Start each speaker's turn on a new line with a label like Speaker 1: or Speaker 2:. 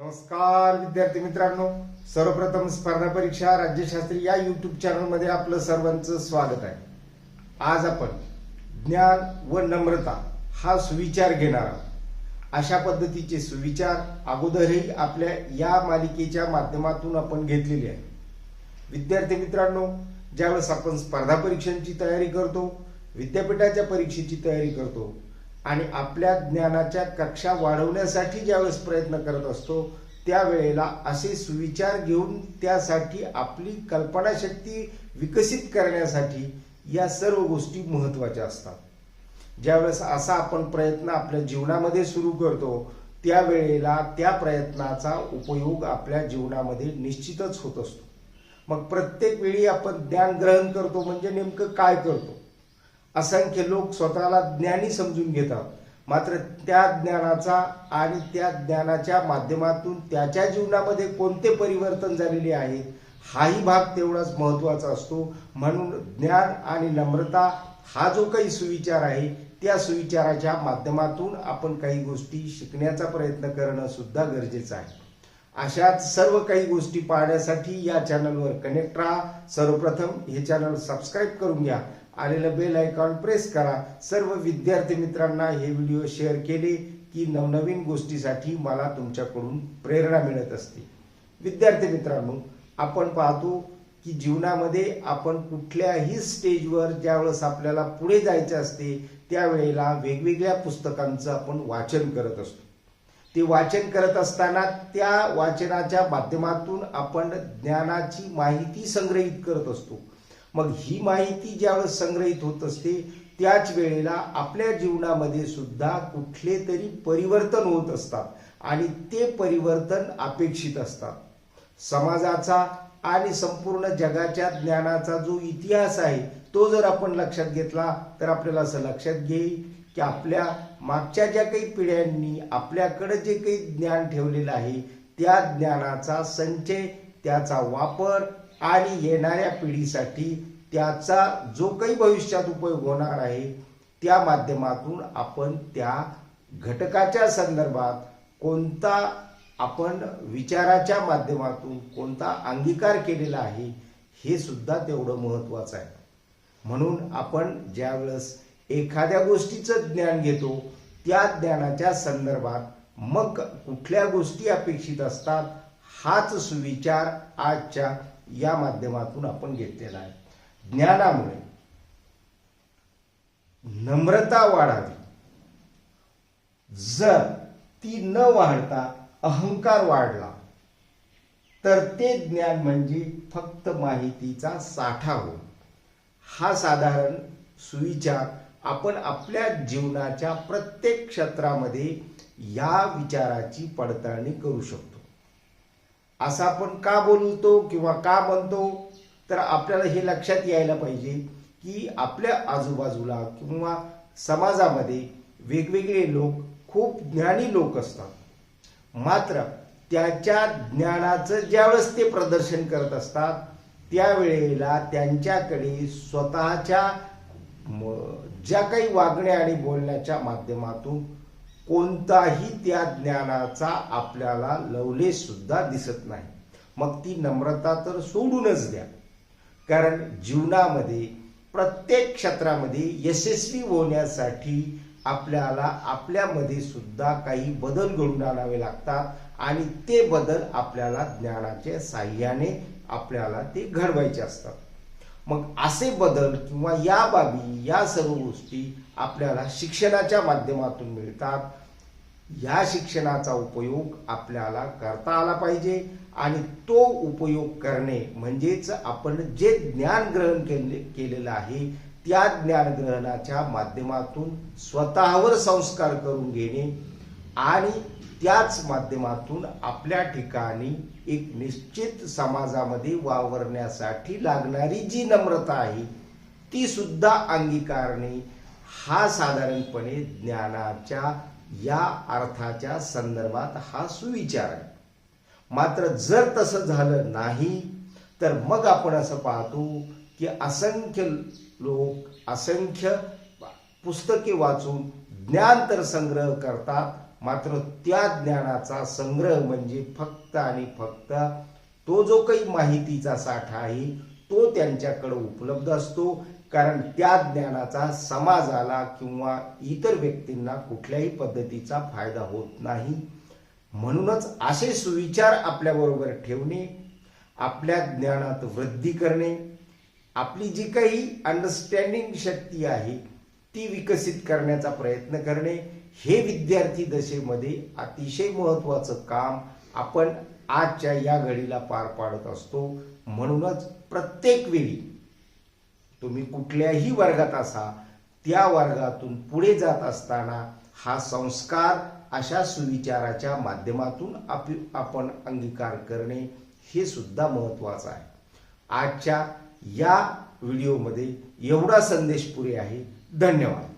Speaker 1: नमस्कार विद्यार्थी मित्रांनो. सर्वप्रथम स्पर्धा परीक्षा राज्यशास्त्री या युट्यूब चॅनलमध्ये आपलं सर्वांचं स्वागत आहे. आज आपण ज्ञान व नम्रता हा सुविचार घेणार आहोत. अशा पद्धतीचे सुविचार अगोदरही आपल्या या मालिकेच्या माध्यमातून आपण घेतलेले आहे विद्यार्थी मित्रांनो ज्यावेळेस आपण स्पर्धा परीक्षांची तयारी करतो विद्यापीठाच्या परीक्षेची तयारी करतो आणि आपल्या ज्ञानाच्या कक्षा वाढवण्यासाठी ज्यावेळेस प्रयत्न करत असतो त्यावेळेला असे सुविचार घेऊन त्यासाठी आपली कल्पनाशक्ती विकसित करण्यासाठी या सर्व गोष्टी महत्त्वाच्या असतात. ज्यावेळेस असा आपण प्रयत्न आपल्या जीवनामध्ये सुरू करतो त्यावेळेला त्या प्रयत्नाचा उपयोग आपल्या जीवनामध्ये निश्चितच होत असतो. मग प्रत्येक वेळी आपण ज्ञान ग्रहण करतो म्हणजे नेमकं काय करतो? असंख्य लोक स्वतःला ज्ञानी समजून घेतात. मात्र त्या ज्ञानाचा आणि त्या ज्ञानाच्या माध्यमातून त्याच्या जीवनामध्ये कोणते परिवर्तन झालेले आहे हाही भाग तेवढाच महत्त्वाचा असतो. म्हणून ज्ञान आणि नम्रता हा जो काही सुविचार आहे त्या सुविचाराच्या माध्यमातून आपण काही गोष्टी शिकण्याचा प्रयत्न करणं सुद्धा गरजेचं आहे. अशाच सर्व काही गोष्टी पाहण्यासाठी या चॅनलवर कनेक्ट राहा. सर्वप्रथम हे चॅनल सबस्क्राईब करून घ्या. आलेलं बेल आयकॉन प्रेस करा. सर्व विद्यार्थी मित्रांना हे व्हिडिओ शेअर केले की नवनवीन गोष्टीसाठी मला तुमच्याकडून प्रेरणा मिळत असते. विद्यार्थी मित्रांनो आपण पाहतो की जीवनामध्ये आपण कुठल्याही स्टेजवर ज्यावेळेस आपल्याला पुढे जायचे असते त्यावेळेला वेगवेगळ्या पुस्तकांचं आपण वाचन करत असतो. ते वाचन करत असताना त्या वाचनाच्या माध्यमातून आपण ज्ञानाची माहिती संग्रहित करत असतो. मग ही माहिती ज्यावेळेस संग्रहित होत असते त्याच वेळेला आपल्या जीवनामध्ये सुद्धा कुठले तरी परिवर्तन होत असतात आणि ते परिवर्तन अपेक्षित असतात. समाजाचा आणि संपूर्ण जगाच्या ज्ञानाचा जो इतिहास आहे तो जर आपण लक्षात घेतला तर आपल्याला असं लक्षात घेईल की आपल्या मागच्या ज्या काही पिढ्यांनी आपल्याकडे जे काही ज्ञान ठेवलेलं आहे त्या ज्ञानाचा संचय त्याचा वापर आणि येणाऱ्या पिढीसाठी त्याचा जो काही भविष्यात उपयोग होणार आहे त्या माध्यमातून आपण त्या घटकाच्या संदर्भात कोणता आपण विचाराच्या माध्यमातून कोणता अंगीकार केलेला आहे हे सुद्धा तेवढं महत्वाचं आहे. म्हणून आपण ज्यावेळेस एखाद्या गोष्टीचं ज्ञान घेतो त्या ज्ञानाच्या संदर्भात मग कुठल्या गोष्टी अपेक्षित असतात हाच सुविचार आजच्या या माध्यमातून आपण घेतलेला आहे. ज्ञानामुळे नम्रता वाढावी. जर ती न वाढता अहंकार वाढला तर ते ज्ञान म्हणजे फक्त माहितीचा साठा हो हा साधारण सुविचार आपण आपल्या जीवनाच्या प्रत्येक क्षेत्रामध्ये या विचाराची पडताळणी करू शकतो. असं आपण का बोलतो किंवा का म्हणतो? तर आपल्याला हे लक्षात यायला पाहिजे की आपल्या आजूबाजूला किंवा समाजामध्ये वेगवेगळे लोक खूप ज्ञानी लोक असतात. मात्र त्याच्या ज्ञानाचं ज्यावेळेस ते प्रदर्शन करत असतात त्यावेळेला त्यांच्याकडे स्वतःच्या ज्या काही वागण्या आणि बोलण्याच्या माध्यमातून कोणताही त्या ज्ञानाचा आपल्याला लवलेश सुद्धा दिसत नाही. मग ती नम्रता तर सोडूनच द्या. कारण जीवनामध्ये प्रत्येक क्षेत्रामध्ये यशस्वी होण्यासाठी आपल्याला आपल्यामध्ये सुद्धा काही बदल घडून आणावे लागतात आणि ते बदल आपल्याला ज्ञानाच्या साह्याने आपल्याला ते घडवायचे असतात. मग असे बदल किंवा या बाबी या सर्व गोष्टी आपल्याला शिक्षणाच्या माध्यमातून मिळतात. या शिक्षणाचा उपयोग आपल्याला करता आला पाहिजे आणि तो उपयोग करणे म्हणजेच आपण जे ज्ञान ग्रहण केले केलेलं आहे त्या ज्ञान ग्रहणाच्या माध्यमातून स्वतःवर संस्कार करून घेणे आणि त्याच माध्यमातून आपल्या ठिकाणी एक निश्चित समाजामध्ये वावरण्यासाठी लागणारी जी नम्रता आहे ती सुद्धा अंगीकारणे हा साधारणपणे ज्ञानाच्या या अर्थाच्या संदर्भात हा सुविचार आहे. मात्र जर तसं झालं नाही तर मग आपण असं पाहतो की असंख्य लोक असंख्य पुस्तके वाचून ज्ञान तर संग्रह करतात मात्र त्या ज्ञानाचा संग्रह म्हणजे फक्त आणि फक्त तो जो काही माहितीचा साठा आहे तो त्यांच्याकडे उपलब्ध असतो. कारण त्या ज्ञानाचा समाजाला किंवा इतर व्यक्तींना कुठल्याही पद्धतीचा फायदा होत नाही. म्हणूनच असे सुविचार आपल्याबरोबर ठेवणे आपल्या ज्ञानात वृद्धी करणे आपली जी काही अंडरस्टँडिंग शक्ती आहे ती विकसित करण्याचा प्रयत्न करणे हे विद्यार्थी दशेमध्ये अतिशय महत्वाचं काम आपण आजच्या या घडीला पार पाडत असतो. म्हणूनच प्रत्येक वेळी तुम्ही कुठल्याही वर्गात असा त्या वर्गातून पुढे जात असताना हा संस्कार अशा सुविचाराच्या माध्यमातून आप- आपण अंगीकार करणे हे सुद्धा महत्वाचं आहे. आजच्या या व्हिडिओमध्ये एवढा संदेश पुरे आहे. धन्यवाद.